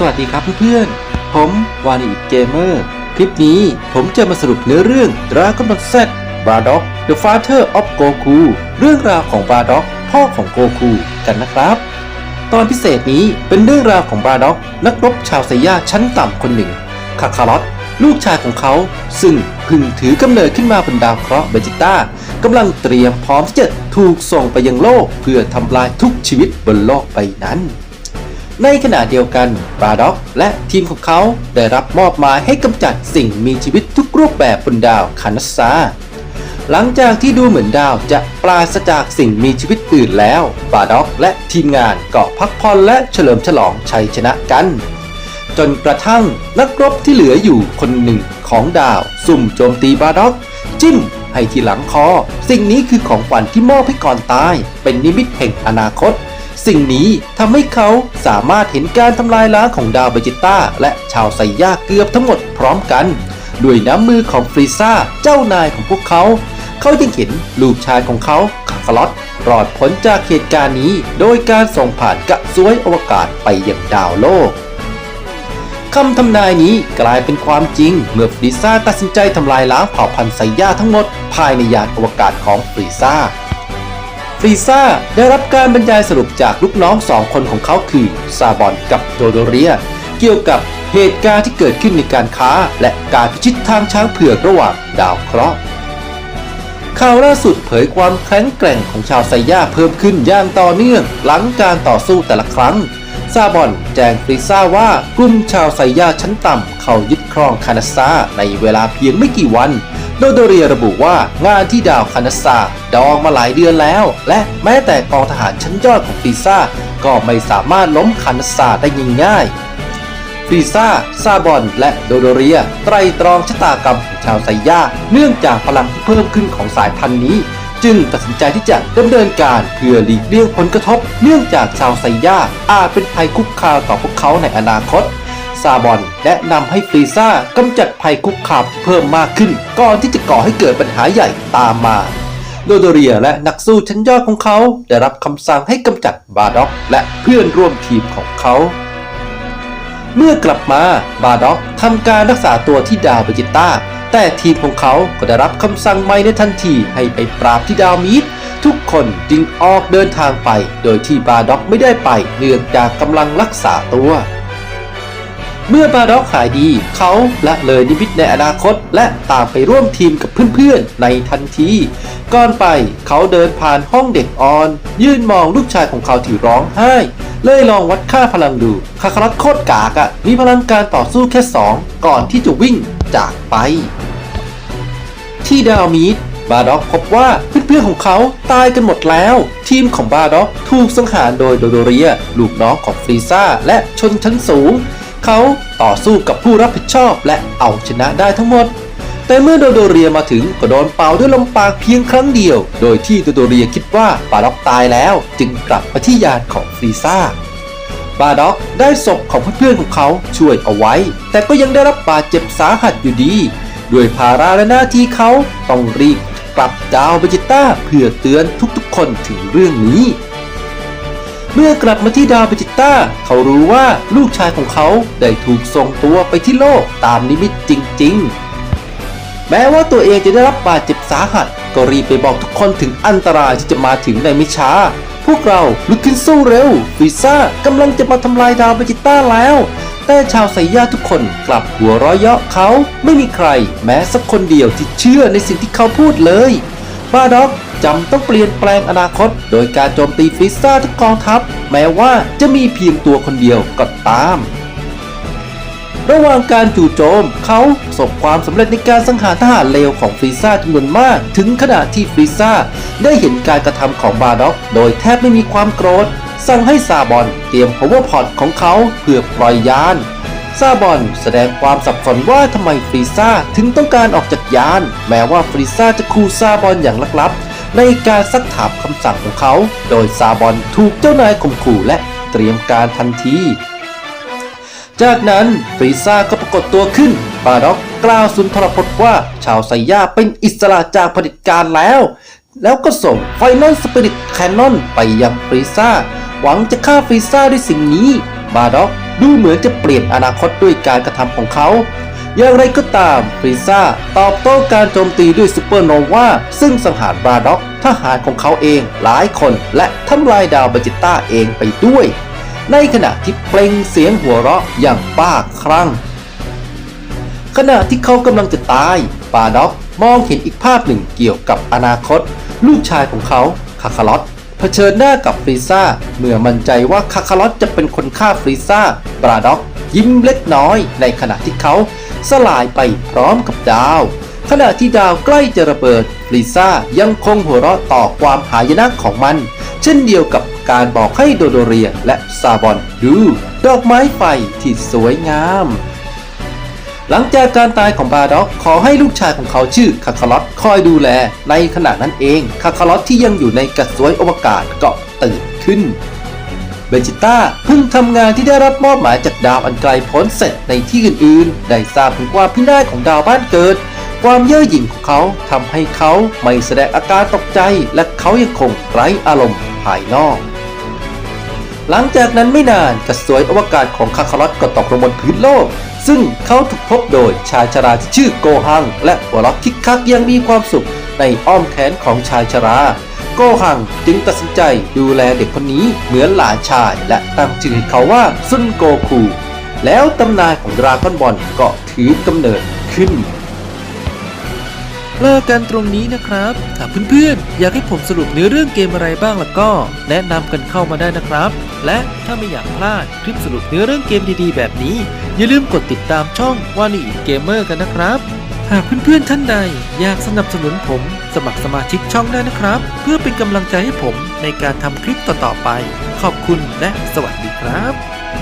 สวัสดีครับเพื่อนๆ ผมวานิเกมเมอร์ คลิปนี้ผมจะมาสรุปเนื้อเรื่อง Dragon Ball Z Bardock The Father of Goku เรื่องราวของ Bardock พ่อของโกคูกันนะครับ ตอนพิเศษนี้เป็นเรื่องราวของบาด็อก นักรบชาวไซย่าชั้นต่ำคนหนึ่ง คาคารอตลูกชายของเขา ซึ่งพึ่งถือกำเนิดขึ้นมาบนดาวเคราะห์เบจิต้ากำลังเตรียมพร้อมที่จะถูกส่งไปยังโลก เพื่อทำลายทุกชีวิตบนโลกใบนั้น ในขณะเดียวกันบาด็อกและทีมของเขาได้รับมอบหมายให้กำจัดสิ่งมีชีวิตทุกรูปแบบบนดาวคานัสซาหลังจากที่ดูเหมือนดาวจะปราศจากสิ่งมีชีวิตอื่นแล้วบาด็อกและทีมงานก็พักผ่อนและเฉลิมฉลองชัยชนะกัน จนกระทั่งนักรบที่เหลืออยู่คนหนึ่งของดาวสุ่มโจมตีบาด็อก จิ้มให้ที่หลังคอ สิ่งนี้คือของขวัญที่มอบให้ก่อนตาย เป็นนิมิตแห่งอนาคต สิ่งนี้ทำให้เขาสามารถเห็นการทำลายล้างของดาวเบจิต้าและชาวไซย่าเกือบทั้งหมดพร้อมกัน ด้วยน้ำมือของฟรีซ่าเจ้านายของพวกเขา เขายังเห็นลูกชายของเขาคาคลอตรอดพ้นจากเหตุการณ์นี้ โดยการส่งผ่านกระสวยอวกาศไปยังดาวโลกคำทำนายนี้กลายเป็นความจริง เมื่อฟรีซ่าตัดสินใจทำลายล้างเผ่าพันธุ์ไซย่าทั้งหมด ภายในยานอวกาศของฟรีซ่า ฟรีซ่าได้รับการบรรยายสรุปจากลูกน้องสองคนของเขาคือซาบอนกับโดโดเรีย เกี่ยวกับเหตุการณ์ที่เกิดขึ้นในการค้า และการพิชิตทางช้างเผือกระหว่างดาวเคราะห์ข่าวล่าสุดเผยความแข็งแกร่งของชาวไซย่าเพิ่มขึ้นอย่างต่อเนื่องหลังการต่อสู้แต่ละครั้ง ซาบอนแจ้งฟรีซ่าว่ากลุ่มชาวไซย่าชั้นต่ำ เขายึดครองคานาซาในเวลาเพียงไม่กี่วัน โดโดเรียระบุว่างานที่ดาวคานาซาดองมาหลายเดือนแล้ว และแม้แต่กองทหารชั้นยอดของฟรีซ่าก็ไม่สามารถล้มคานาซาได้ง่ายๆฟรีซ่าซาบอน และโดโดเรีย ไตรตรองชะตากรรมของชาวไซย่าเนื่องจากพลังที่เพิ่มขึ้นของสายพันธุ์นี้จึงตัดสินใจที่จะดำเนินการเพื่อหลีกเลี่ยงผลกระทบ เนื่องจากชาวไซย่าอาจเป็นภัยคุกคามต่อพวกเขาในอนาคต ซาบอนแนะนำให้ฟรีซ่ากำจัดภัยคุกคามเพิ่มมากขึ้น ก่อนที่จะก่อให้เกิดปัญหาใหญ่ตามมาโดโดเรียและนักสู้ชั้นยอดของเขาได้รับคำสั่งให้กำจัดบาด็อก และเพื่อนร่วมทีมของเขา เมื่อกลับมาบาด็อกทำการรักษาตัวที่ดาวเบจิต้า แต่ทีมของเขาก็ได้รับคำสั่งใหม่ในทันทีให้ไปปราบที่ดาวมีดทุกคนจึงออกเดินทางไป โดยที่บาด็อกไม่ได้ไปเนื่องจากกำลังรักษาตัว เมื่อบาด็อกหายดี เขาละเลยนิมิตในอนาคต และตามไปร่วมทีมกับเพื่อนๆ ในทันที ก่อนไปเขาเดินผ่านห้องเด็กอ่อน ยื่นมองลูกชายของเขาที่ร้องไห้ เลยลองวัดค่าพลังดูคาคารัตโคตรกากอะ่ะ มีพลังการต่อสู้แค่ 2 ก่อนที่จะวิ่งจากไป ที่ดาวมีดบาด็อกพบว่าเพื่อนๆของเขาตายกันหมดแล้ว ทีมของบาด็อกถูกสังหารโดยโดโดเรีย ลูกน้องของฟรีซ่าและชนชั้นสูง เขาต่อสู้กับผู้รับผิดชอบและเอาชนะได้ทั้งหมด แต่เมื่อโดโดเรียมาถึงก็โดนเป่าด้วยลมปากเพียงครั้งเดียว โดยที่โดโดเรียคิดว่าบาด็อกตายแล้ว จึงกลับมาที่ยานของฟรีซ่าบาด็อกได้ศพของเพื่อนๆของเขาช่วยเอาไว้ แต่ก็ยังได้รับบาดเจ็บสาหัสอยู่ดี ด้วยภาระและหน้าที่เขาต้องรีบกลับดาวเบจิต้าเพื่อเตือนทุกๆคนถึงเรื่องนี้ เมื่อกลับมาที่ดาวเบจิต้า เขารู้ว่าลูกชายของเขาได้ถูกส่งตัวไปที่โลกตามนิมิตจริง ๆ แม้ว่าตัวเองจะได้รับบาดเจ็บสาหัส ก็รีบไปบอกทุกคนถึงอันตรายที่จะมาถึงในไม่ช้า พวกเราลุกขึ้นสู้เร็วฟิซ่ากำลังจะมาทำลายดาวเบจิต้าแล้ว แต่ชาวไซย่าทุกคนกลับหัวเร้อยเยาะเขาไม่มีใคร แม้สักคนเดียวที่เชื่อในสิ่งที่เขาพูดเลย บาด็อกจำต้องเปลี่ยนแปลงอนาคต โดยการโจมตีฟิซ่าทุกกองทัพ แม้ว่าจะมีเพียงตัวคนเดียวก็ตาม ระหว่างการจู่โจมเขาประสบความสำเร็จในการสังหารทหารเลวของฟรีซ่าจำนวนมาก ถึงขณะที่ฟรีซ่าได้เห็นการกระทำของบาด็อก โดยแทบไม่มีความโกรธ สั่งให้ซาบอนเตรียม power pod ของเขาเพื่อปล่อยยาน ซาบอนแสดงความสับสนว่าทำไมฟรีซ่าถึงต้องการออกจากยาน แม้ว่าฟรีซ่าจะคูซาบอนอย่างลับๆในการซักถามคำสั่งของเขา โดยซาบอนถูกเจ้านายข่มขู่และเตรียมการทันที จากนั้นฟรีซ่าก็ปรากฏตัวขึ้นบาด็อกกล่าวสุนทรพจน์ว่า ชาวไซย่าเป็นอิสระจากเผด็จการแล้ว แล้วก็ส่งไฟนอลสปิริตแคนนอนไปยังฟรีซ่า หวังจะฆ่าฟรีซ่าด้วยสิ่งนี้ บาด็อกดูเหมือนจะเปลี่ยนอนาคตด้วยการกระทำของเขา อย่างไรก็ตามฟรีซ่าตอบโต้การโจมตีด้วยซูเปอร์โนวาซึ่งสังหารบราด็อกทหารของเขาเองหลายคนและทำลายดาวเบจิต้าเองไปด้วย ในขณะที่เปล่งเสียงหัวเราะอย่างบ้าคลั่งขณะที่เขากำลังจะตายปาด็อกมองเห็นอีกภาพหนึ่งเกี่ยวกับอนาคต ลูกชายของเขาคาคาลอต เผชิญหน้ากับฟรีซ่าเมื่อมั่นใจว่าคาคาลอตจะเป็นคนฆ่าฟรีซ่าปาด็อกยิ้มเล็กน้อยในขณะที่เขาสลายไปพร้อมกับดาว ขณะที่ดาวใกล้จะระเบิดฟรีซ่ายังคงหัวเราะต่อความหายนะของมัน เช่นเดียวกับการบอกให้โดโดเรียและซาบอนดู ดอกไม้ไฟที่สวยงาม หลังจากการตายของบาด็อกขอให้ลูกชายของเขาชื่อคาคาลอตคอยดูแล ในขณะนั้นเองคาคาลอตที่ยังอยู่ในกระสวยอวกาศก็ตื่นขึ้นเบจิต้าเพิ่งทำงานที่ได้รับมอบหมายจากดาวอันไกลพ้นเสร็จในที่อื่นๆ ได้ทราบถึงความพินาศของดาวบ้านเกิด ความเย่อหยิ่งของเขาทำให้เขาไม่แสดงอาการตกใจ และเขายังคงไร้อารมณ์ภายนอก หลังจากนั้นไม่นานกระสวยอวกาศของคาคาลอตก็ตกลงบนพื้นโลก ซึ่งเขาถูกพบโดยชายชราที่ชื่อโกฮัง และหัวเราะคิกคักยังมีความสุขในอ้อมแขนของชายชรา โกฮังจึงตัดสินใจดูแลเด็กคนนี้เหมือนหลานชาย และตั้งชื่อให้เขาว่าซุนโกคู แล้วตำนานของดราก้อนบอลก็ถือกำเนิดขึ้นเลิกกันตรงนี้นะครับถ้าเพื่อนๆ อยากให้ผมสรุปเนื้อเรื่องเกมอะไรบ้างล่ะก็ แนะนำกันเข้ามาได้นะครับ และถ้าไม่อยากพลาดคลิปสรุปเนื้อเรื่องเกมดีๆ แบบนี้ อย่าลืมกดติดตามช่องวานิเกมเมอร์กันนะครับ หากเพื่อนๆท่านใดอยากสนับสนุนผม สมัครสมาชิกช่องได้นะครับ เพื่อเป็นกำลังใจให้ผมในการทำคลิปต่อๆไป ขอบคุณและสวัสดีครับ